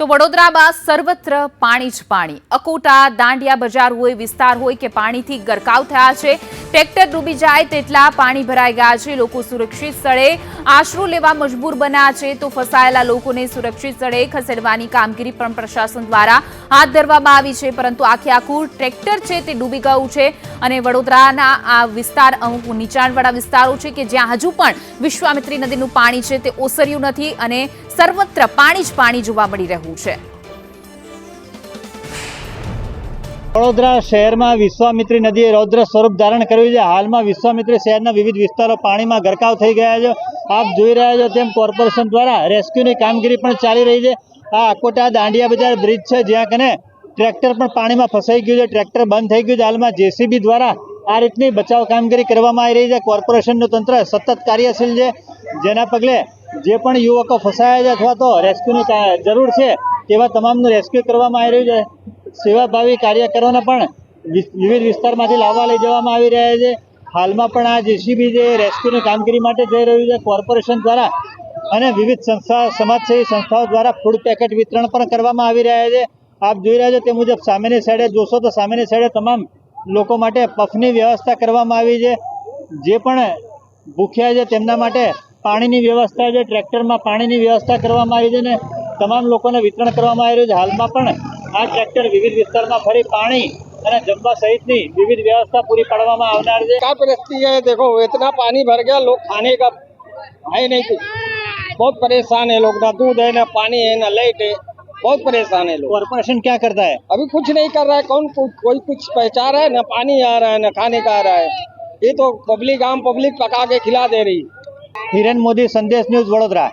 તો વડોદરામાં સર્વત્ર પાણી જ પાણી. અકોટા, દાંડિયા બજાર હોય, વિસ્તાર હોય કે પાણીથી ગરકાવ થયા છે. ટ્રેક્ટર ડૂબી જાય તેટલા પાણી ભરાઈ ગયા છે. લોકો સુરક્ષિત સ્થળે આશરો લેવા મજબૂર બન્યા છે. તો ફસાયેલા લોકોને સુરક્ષિત સ્થળે ખસેડવાની કામગીરી પણ પ્રશાસન દ્વારા હાથ ધરવામાં આવી છે. પરંતુ આખે આખું ટ્રેક્ટર છે તે ડૂબી ગયું છે. અને વડોદરાના આ વિસ્તાર અમુક નીચાણવાળા વિસ્તારો છે કે જ્યાં હજુ પણ વિશ્વામિત્રી નદીનું પાણી છે તે ઓસર્યું નથી અને સર્વત્ર પાણી જ પાણી જોવા મળી રહ્યું છે. વડોદરા શહેરમાં વિશ્વામિત્રી નદીએ રૌદ્ર સ્વરૂપ ધારણ કર્યું છે. હાલમાં વિશ્વામિત્રી શહેરના વિવિધ વિસ્તારો પાણીમાં ગરકાવ થઈ ગયા છે. આપ જોઈ રહ્યા છો તેમ કોર્પોરેશન દ્વારા રેસ્ક્યુની કામગીરી પણ ચાલી રહી છે. આ અકોટા દાંડિયા બજાર બ્રિજ છે, જ્યાં કને ટ્રેક્ટર પણ પાણીમાં ફસાઈ ગયું છે. ટ્રેક્ટર બંધ થઈ ગયું છે. હાલમાં જેસીબી દ્વારા આ રીતની બચાવ કામગીરી કરવામાં આવી રહી છે. કોર્પોરેશનનું તંત્ર સતત કાર્યશીલ છે. જેના પગલે જે પણ યુવકો ફસાયા છે અથવા તો રેસ્ક્યુની જરૂર છે, તેવા તમામનું રેસ્ક્યુ કરવામાં આવી રહ્યું છે. સેવાભાવી કાર્યકરોને પણ વિવિધ વિસ્તારમાંથી લાવવા લઈ જવામાં આવી રહ્યા છે. હાલમાં પણ આ જેસીબી જે રેસ્ક્યુની કામગીરી માટે જઈ રહ્યું છે, કોર્પોરેશન દ્વારા અને વિવિધ સંસ્થા, સમાજસેવી સંસ્થાઓ દ્વારા ફૂડ પેકેટ વિતરણ પણ કરવામાં આવી રહ્યા છે. આપ જોઈ રહ્યા છો તે મુજબ સામેની સાઈડે જોશો તો સામેની સાઈડે તમામ લોકો માટે પફની વ્યવસ્થા કરવામાં આવી છે. જે પણ ભૂખ્યા છે તેમના માટે પાણીની વ્યવસ્થા છે ટ્રેક્ટરમાં પાણીની વ્યવસ્થા કરવામાં આવી છે ને તમામ લોકોને વિતરણ કરવામાં આવી રહ્યું છે હાલમાં પણ આ ટ્રેક્ટર વિવિધ વિસ્તારમાં ફરી પાણી અને જમવા સહિતની વિવિધ વ્યવસ્થા પૂરી પાડવામાં આવનાર છે क्या परिस्थिति है देखो इतना पानी भर गया लोग खाने का है नहीं कुछ बहुत परेशान है लोग ना दूध है ना पानी है ना लाइट है बहुत परेशान है लोग कॉर्पोरेशन क्या करता है अभी कुछ नहीं कर रहा है कौन को, कोई कुछ पहचान रहा है ना पानी आ रहा है ना खाने का आ रहा है ये तो पब्लिक आम पब्लिक पका के खिला दे रही હિરેન મોદી સંદેશ ન્યૂઝ વડોદરા.